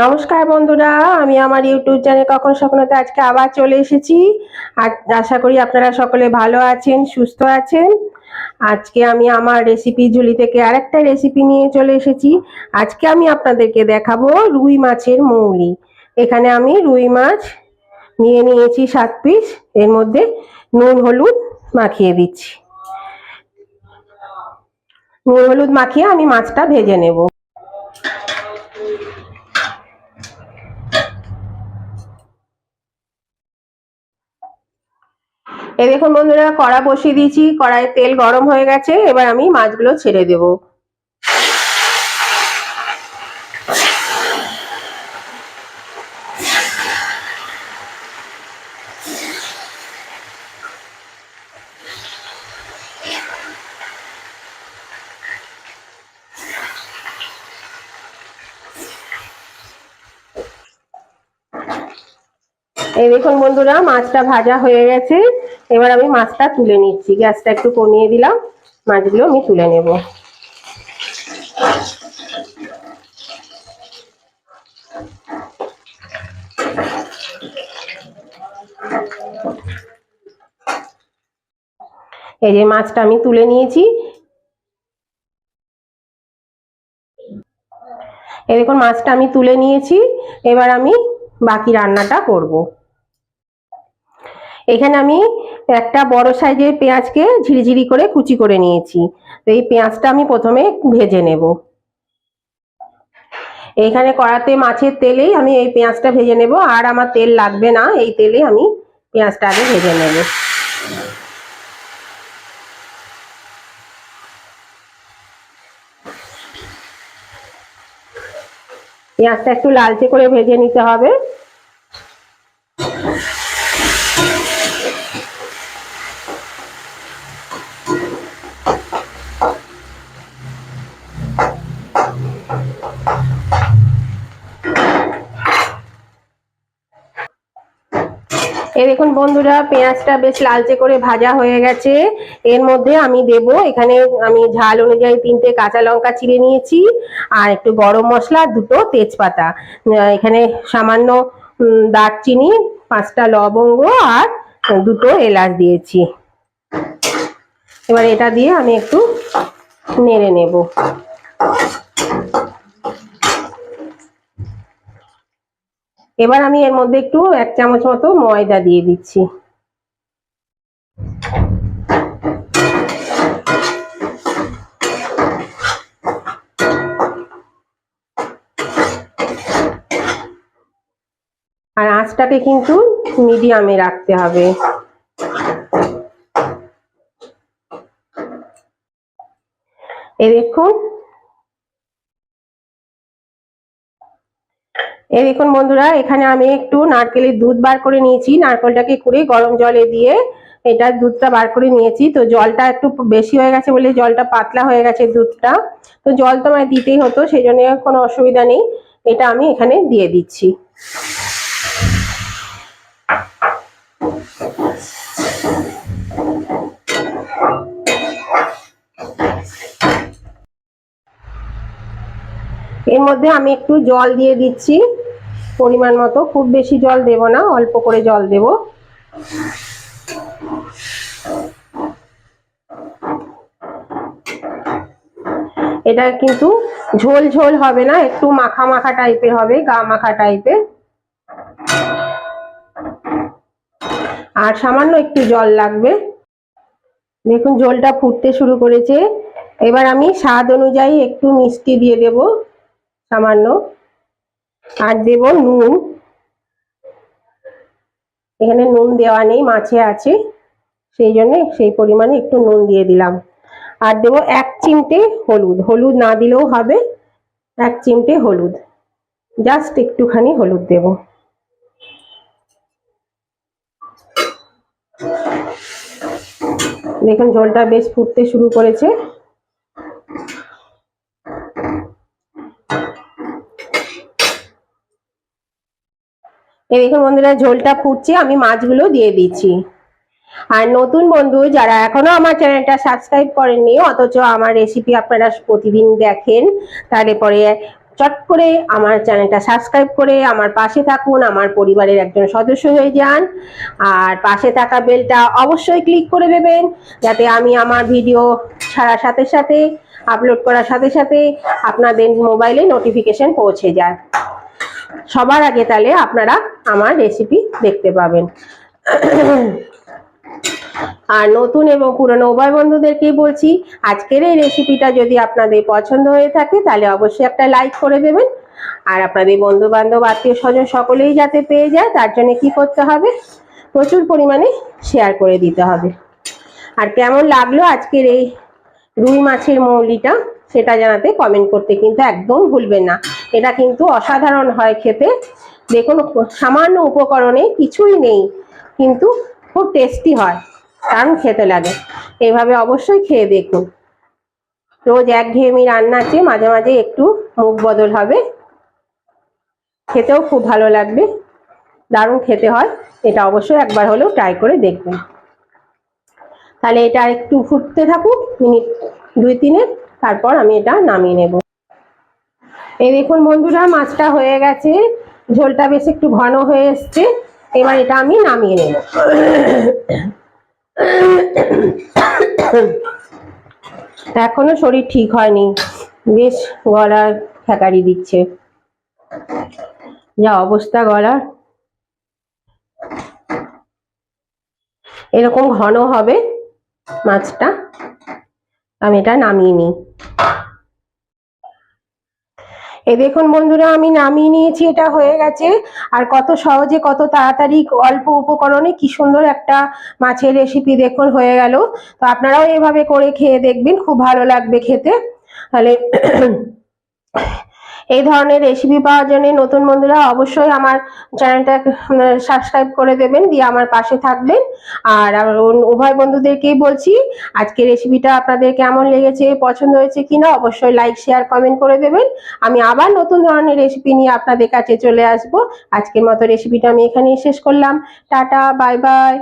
নমস্কার বন্ধুরা, আমি আমার ইউটিউব চ্যানেল কখন স্বপ্নতে আজকে আবার চলে এসেছি। আর আশা করি আপনারা সকলে ভালো আছেন, সুস্থ আছেন। আজকে আমি আমার রেসিপি ঝুলি থেকে আরেকটা রেসিপি নিয়ে চলে এসেছি। আজকে আমি আপনাদেরকে দেখাবো রুই মাছের মৌলি। এখানে আমি রুই মাছ নিয়ে নিয়েছি সাত পিস, এর মধ্যে নুন, হলুদ মাখিয়ে দিচ্ছি। নুন, হলুদ মাখিয়ে আমি মাছটা ভেজে নেব। এই দেখুন বন্ধুরা, কড়া বসিয়ে দিয়েছি, কড়াইয়ে তেল গরম হয়ে গেছে, এবার আমি মাছগুলো ছেড়ে দেব। এই দেখুন বন্ধুরা, মাছটা ভাজা হয়ে গেছে। এবার আমি মাছটা তুলে নিচ্ছি। গ্যাসটা একটু কমিয়ে দিলাম। মাছগুলো আমি তুলে নেব। এই যে মাছটা আমি তুলে নিয়েছি। এই দেখুন, মাছটা আমি তুলে নিয়েছি। এবার আমি বাকি রান্নাটা করব। এখানে আমি একটা বড় সাইজের পেঁয়াজকে ঝিরিঝিরি করে কুচি করে নিয়েছি। তো এই পেঁয়াজটা আমি প্রথমে ভেজে নেব। এইখানে কড়াতে মাছের তেলেই আমি এই পেঁয়াজটা ভেজে নেব। আর আমার তেল লাগবে না, এই তেলে আমি পেঁয়াজটা আগে ভেজে নেব। পেঁয়াজটা একটু লালচে করে ভেজে নিতে হবে। এই দেখুন বন্ধুরা, পেঁয়াজটা বেশ লালচে করে ভাজা হয়ে গেছে। এর মধ্যে আমি দেব, এখানে আমি ঝাল অনুযায়ী তিনটে কাঁচা লঙ্কা চিড়ে নিয়েছি, আর একটু গরম মশলা, দুটো তেজপাতা। এখানে সামান্য দারচিনি, পাঁচটা লবঙ্গ, আর দুটো এলাচ দিয়েছি। এবার এটা দিয়ে আমি একটু নেড়ে নেব। এবার আমি এর মধ্যে একটু এক চামচ মতো ময়দা দিয়ে দিচ্ছি। আর আঁচটাকে কিন্তু মিডিয়ামে রাখতে হবে। এই দেখুন এই দেখুন বন্ধুরা, এখানে আমি একটু নারকেলের দুধ বার করে নিয়েছি। নারকেলটাকে কুড়ে গরম জলে দিয়ে এটা দুধটা বার করে নিয়েছি। তো জলটা একটু বেশি হয়ে গেছে বলে জলটা পাতলা হয়ে গেছে দুধটা। তো জল তো আমায় দিতেই হতো সেই জন্য কোনো অসুবিধা নেই। এটা আমি এখানে দিয়ে দিচ্ছি। এর মধ্যে আমি একটু জল দিয়ে দিচ্ছি। পরিমাণ মতো, খুব বেশি জল দেব না, অল্প করে জল দেব। এটা কিন্তু ঝোল ঝোল হবে না, একটু মাখা মাখা টাইপের হবে, গা মাখা টাইপের। আর সামান্য একটু জল লাগবে। দেখুন, ঝোলটা ফুটতে শুরু করেছে। এবার আমি স্বাদ অনুযায়ী একটু মিষ্টি দিয়ে দেব, সামান্য। আর দেব নুন। এখানে নুন দেওয়া নেই, মাছে আছে। সেই জন্য সেই পরিমাণে একটু নুন দিয়ে দিলাম। আর দেব এক চিমটে হলুদ। হলুদ না দিলেও হবে। এক চিমটে হলুদ। জাস্ট একটুখানি হলুদ দেব। দেখুন ঝোলটা বেশ ফুটতে শুরু করেছে। দেখুন বন্ধুরা ঝোলটা ফুটছে, আমি মাছগুলো দিয়ে দিচ্ছি। আর নতুন বন্ধু যারা এখনও আমার চ্যানেলটা সাবস্ক্রাইব করেননি, অথচ আমার রেসিপি আপনারা প্রতিদিন দেখেন, তাহলে পরে চট করে আমার চ্যানেলটা সাবস্ক্রাইব করে আমার পাশে থাকুন, আমার পরিবারের একজন সদস্য হয়ে যান। আর পাশে থাকা বেলটা অবশ্যই ক্লিক করে দেবেন, যাতে আমি আমার ভিডিও ছাড়ার সাথে সাথে, আপলোড করার সাথে সাথে আপনাদের মোবাইলে নোটিফিকেশন পৌঁছে যায়। সবার আগে তাহলে আপনারা আমার রেসিপি দেখতে পাবেন। আর নতুন এবং পুরনো উভয় বন্ধুদেরকেই বলছি, আজকের এই রেসিপিটা যদি আপনাদের পছন্দ হয়ে থাকে, তাহলে অবশ্যই একটা লাইক করে দেবেন। আর আপনাদের বন্ধু বান্ধব আত্মীয় স্বজন সকলেই যাতে পেয়ে যায়, তার জন্য কি করতে হবে? প্রচুর পরিমাণে শেয়ার করে দিতে হবে। আর কেমন লাগল আজকের এই রুই মাছের মৌলিটা, সেটা জানাতে কমেন্ট করতে কিন্তু একদম ভুলবেন না। এটা কিন্তু অসাধারণ হয় খেতে। দেখুন সামান্য উপকরণে কিছুই নেই, কিন্তু খুব টেস্টি হয়, দারুণ খেতে লাগে। এইভাবে অবশ্যই খেয়ে দেখুন। রোজ একঘেয়েমি রান্নার চেয়ে মাঝে মাঝে একটু মুখ বদল হবে। খেতেও খুব ভালো লাগবে, দারুণ খেতে হয়, এটা অবশ্যই একবার হলেও ট্রাই করে দেখবেন তাহলে এটা একটু ফুটতে থাকুক, মিনিট দুই তিনে তারপর আমি এটা নামিয়ে নেব। এই দেখুন বন্ধুরা, মাছটা হয়ে গেছে। ঝোলটা বেশ একটু ঘন হয়ে এসছে। এবার এটা আমি নামিয়ে নেব। এখনও শরীর ঠিক হয়নি। বেশ গলা ফ্যাকারি দিচ্ছে। যা অবস্থা গলার। এরকম ঘন হবে মাছটা। আমি এটা নামিয়ে নিই। এই দেখুন বন্ধুরা, আমি নামিয়ে নিয়েছি, এটা হয়ে গেছে। আর কত সহজে, কত তাড়াতাড়ি, অল্প উপকরণে কি সুন্দর একটা মাছের রেসিপি দেখুন, হয়ে গেল। তো আপনারাও এভাবে করে খেয়ে দেখবেন, খুব ভালো লাগবে খেতে। তাহলে এই ধরনের রেসিপি পাওয়ার জন্য নতুন বন্ধুরা অবশ্যই আমার চ্যানেলটা সাবস্ক্রাইব করে দেবেন, দিয়ে আমার পাশে থাকবেন। আর উভয় বন্ধুদেরকেই বলছি আজকে রেসিপিটা আপনাদের কেমন লেগেছে, পছন্দ হয়েছে কিনা অবশ্যই লাইক শেয়ার কমেন্ট করে দেবেন। আমি আবার নতুন ধরনের রেসিপি নিয়ে আপনাদের কাছে চলে আসব। আজকের মতো রেসিপিটা আমি এখানেই শেষ করলাম। Tata bye bye